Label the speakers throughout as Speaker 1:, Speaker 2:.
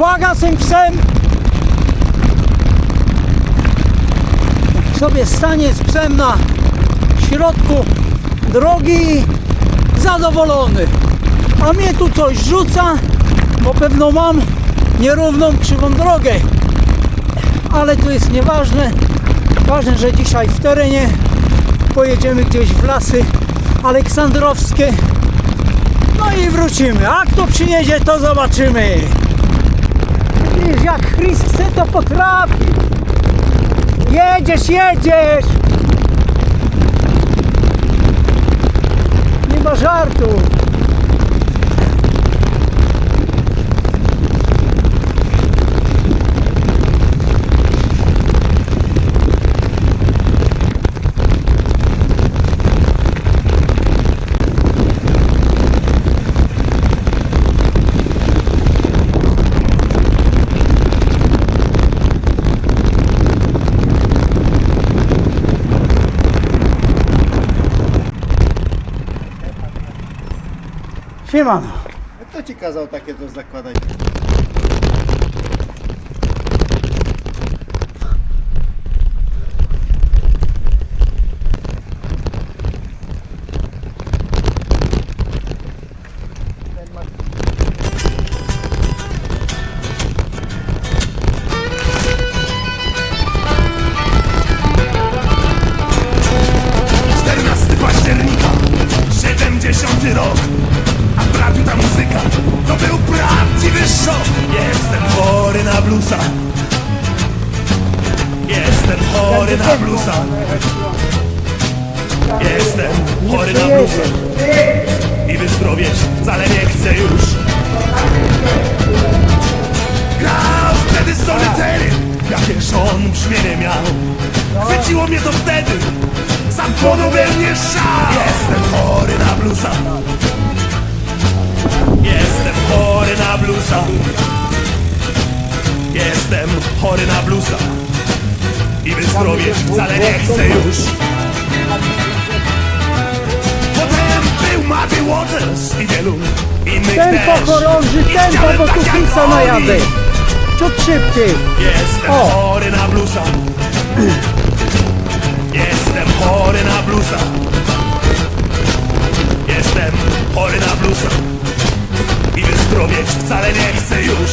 Speaker 1: Uwaga z tym psem! Sobie stanie z psem na środku drogi zadowolony. A mnie tu coś rzuca, bo pewno mam nierówną, krzywą drogę. Ale to jest nieważne. Ważne, że dzisiaj w terenie pojedziemy gdzieś w lasy aleksandrowskie. No i wrócimy. A kto przyjedzie, to zobaczymy. Widzisz, jak chce, to potrafi. Jedziesz, jedziesz. Nie ma żartu. Siemano.
Speaker 2: Kto ci kazał takie coś zakładać?
Speaker 3: Jestem chory na bluesa Jestem chory na bluesa Jestem chory na bluesa I wyzdrowieć wcale nie chcę już. Grał wtedy storytelling Jakież on brzmienie miał. Chwyciło mnie to wtedy. Zapłonął we mnie szał. Jestem chory na bluesa Jestem chory na bluesa Jestem chory na bluesa I wyzdrowieć wcale nie chcę już Potem był Muddy Waters i wielu innych
Speaker 1: Tempo
Speaker 3: też
Speaker 1: chorąży,
Speaker 3: I
Speaker 1: tempo,
Speaker 3: chciałem
Speaker 1: bo
Speaker 3: tak
Speaker 1: tu
Speaker 3: jak
Speaker 1: pizza
Speaker 3: oni.
Speaker 1: najadę. Ciut szybciej.
Speaker 3: Jestem
Speaker 1: O.
Speaker 3: chory na bluesa Jestem chory na bluesa Jestem chory na bluesa I wyzdrowieć wcale nie chcę już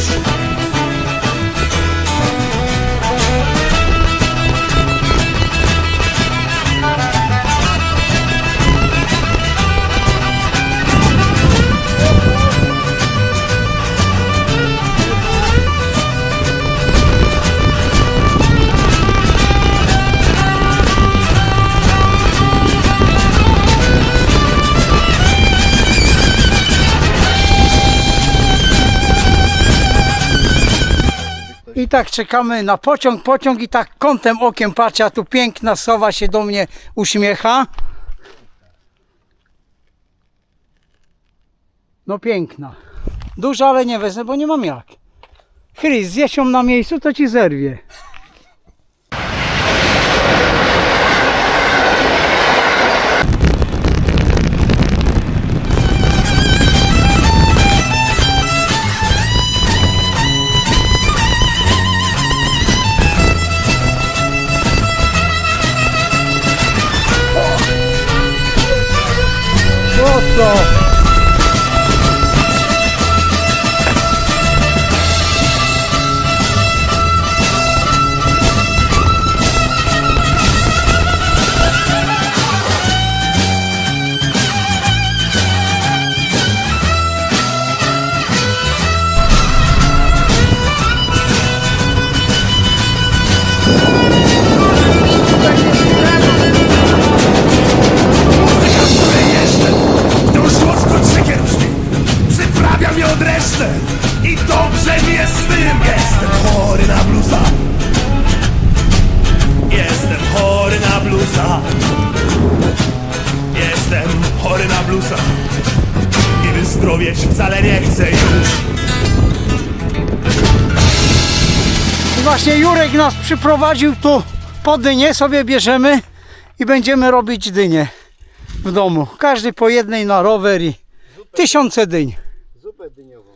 Speaker 1: I tak czekamy na pociąg, pociąg i tak kątem okiem patrzę, a tu piękna sowa się do mnie uśmiecha. No piękna. Duża, ale nie wezmę, bo nie mam jak. Chris, zjeść ją na miejscu, to ci zerwie. Po
Speaker 3: chory na blusa I wyzdrowieć wcale nie chcę już
Speaker 1: Właśnie Jurek nas przyprowadził tu po dynie, sobie bierzemy i będziemy robić dynie w domu. Każdy po jednej na rower i tysiące dyń.
Speaker 2: Zupę dyniową.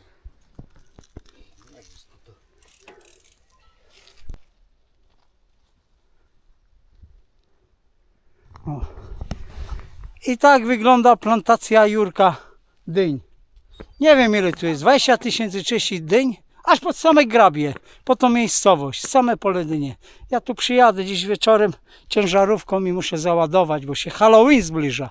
Speaker 1: O. I tak wygląda plantacja Jurka dyń. Nie wiem ile tu jest, 20 tysięcy 30 dyń, aż pod same grabie, po tą miejscowość, same pole dynie. Ja tu przyjadę dziś wieczorem ciężarówką i muszę załadować, bo się Halloween zbliża.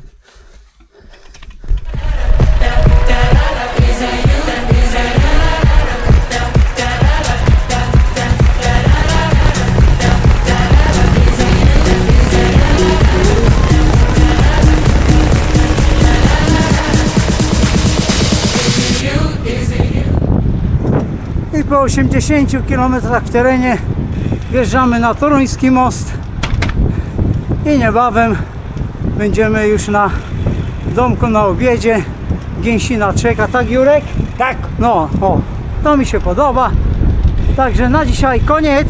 Speaker 1: 80 km w terenie wjeżdżamy na Toruński most i niebawem będziemy już na domku na obiedzie. Gęsina czeka, tak Jurek? Tak. No, o, to mi się podoba. Także na dzisiaj koniec.